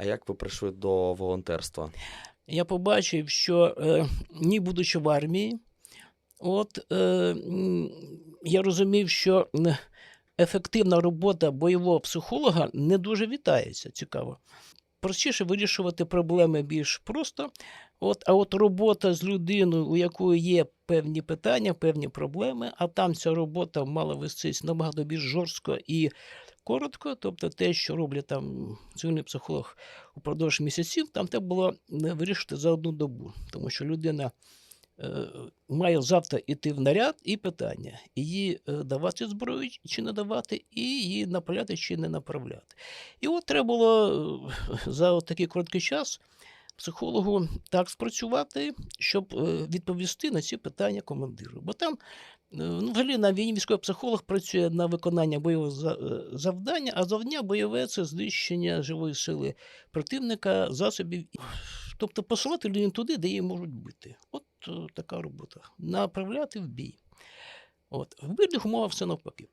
А як ви прийшли до волонтерства? я побачив, що е, ні будучи в армії, от, е, я розумів, що ефективна робота бойового психолога не дуже вітається. Цікаво. Простіше вирішувати проблеми більш просто. От, а от робота з людиною, у якої є певні питання, певні проблеми, а там ця робота мала вестись набагато більш жорстко і коротко. Тобто те, що роблять там цивільний психолог упродовж місяців, там треба було не вирішити за одну добу, тому що людина е, має завтра йти в наряд і питання: її е, давати зброю чи не давати, і її направляти чи не направляти. І от треба було е, за такий короткий час психологу так спрацювати, щоб е, відповісти на ці питання командиру. Бо там, е, ну, взагалі, на війні військовий психолог працює на виконання бойового е, завдання, а завдання бойове це знищення живої сили противника, засобів. Тобто посилати людину туди, де її можуть бити. От така робота. Направляти в бій. От. В мирних умовах все навпаки.